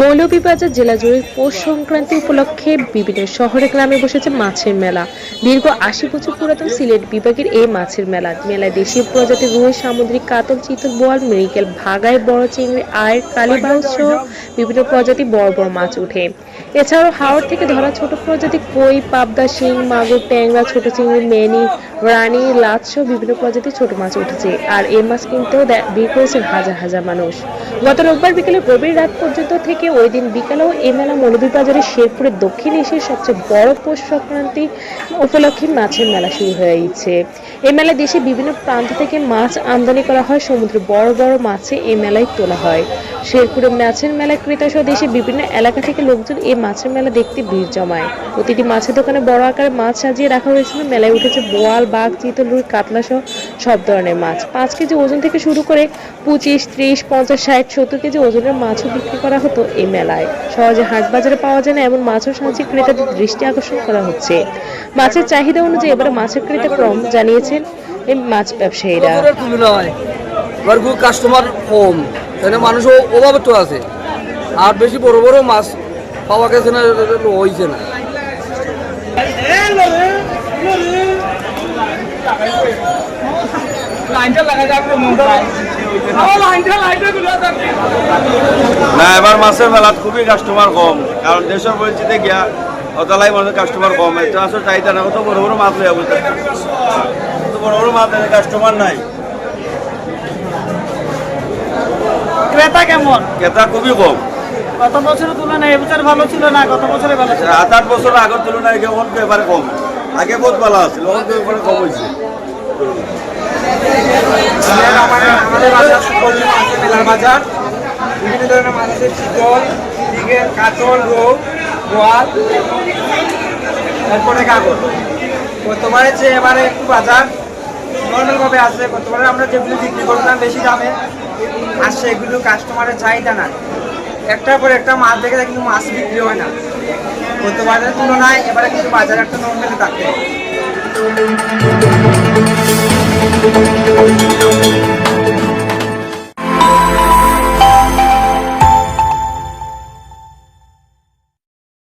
মৌলভীবাজার জেলা জুড়ে পৌষ সংক্রান্তি উপলক্ষে বিভিন্ন শহরে গ্রামে বসেছে মাছের মেলা। দীর্ঘ আশি বছর পুরাতন সিলেট বিভাগের এই মাছের মেলা। মেলায় দেশীয় প্রজাতির রুই, সামুদ্রিক কাতল, চিতল বোয়াল, মৃগেল, ভাগায়, বড় চিংড়ি, আয়ের কালীবাউস সহ বিভিন্ন প্রজাতি বড় বড় মাছ ওঠে। এছাড়াও হাওড় থেকে ধরা ছোট প্রজাতি কই, পাবদা, শিং, মাগুর, ট্যাংরা, ছোট চিংড়ি, মেনি রানী লাচ সহ বিভিন্ন প্রজাতির ছোট মাছ উঠেছে। আর এই মাছ কিনতেও ভিড় করেছেন হাজার হাজার মানুষ। গত রোববার বিকেলে গভীর রাত পর্যন্ত থেকে ওই দিন বিকালেও এই মেলা মৌলভীবাজারের শেরপুরের দক্ষিণ এশিয়ার সবচেয়ে বড় পৌষ সংক্রান্তি উপলক্ষে মাছের মেলা শুরু হয়েছে এই মেলায় দেশে বিভিন্ন প্রান্ত থেকে মাছ আমদানি করা হয় সমুদ্রে বড় বড় মাছে এই মেলায় তোলা হয়। শেরপুরে মাছের মেলা ক্রেতা সহ দেশের বিভিন্ন এলাকা থেকে লোকজন এই মাছের মেলা দেখতে ভিড় জমায়। প্রতিটি মাছের দোকানে বড় আকারে মাছ সাজিয়ে রাখা হয়েছিল। মেলায় উঠেছে বোয়াল, বাঘ চিতল রুই কাতলা সহ সব ধরনের মাছ। পাঁচ কেজি ওজন থেকে শুরু করে পঁচিশ, ত্রিশ, পঞ্চাশ, ষাট, সত্তর কেজি ওজনের মাছও বিক্রি করা হতো এই মেলায়। সহজে হাট বাজারে পাওয়া যায় না, এমন মাছও সাহায্যে ক্রেতাদের দৃষ্টি আকর্ষণ করা হচ্ছে। মাছের চাহিদা অনুযায়ী এবারে মাছের ক্রেতা কম জানিয়েছেন এই মাছ ব্যবসায়ীরা। কাস্টমার কম এখানে মানুষ অভাবে তো আছে। আর বেশি বড় বড় মাছ পাওয়া গেছে না হয়েছে না। না এবার মাছের মেলাত খুবই কাস্টমার কম কারণ দেশের পরিচিতি গিয়া অতলাই মানুষের কাস্টমার কম। এটা আসলে চাহিদা না কত বড় বড় মাছ লইয়া বলতে বড় বড় মাছ কাস্টমার নাই। ক্রেতা কেমন? ক্রেতা খুবই কম। গত বছরের তুলনায় এবছর ভালো ছিল না? গত বছরে ভালো ছিল? সাত আট বছর আগের তুলনায় কেমন ব্যাপারে কম। আগে বহুত ভালো আছিল এখন ব্যাপারে কম হয়েছে। আমাদের বাজার মাছের বিভিন্ন ধরনের মাছ চিতল দিঘের কাতল রোগ গোয়াল তারপরে কাগজ গতবারে চেয়ে এবারে একটু বাজার নর্মালভাবে আছে গতবারে আমরা যেগুলো বিক্রি করতাম বেশি দামে আর সেগুলো কাস্টমারের চাহিদা না একটার পর একটা মাছ দেখে কিন্তু মাছ বিক্রি হয় না গতবারের তুলনায় এবারে কিন্তু বাজার একটা নর্মালি থাকে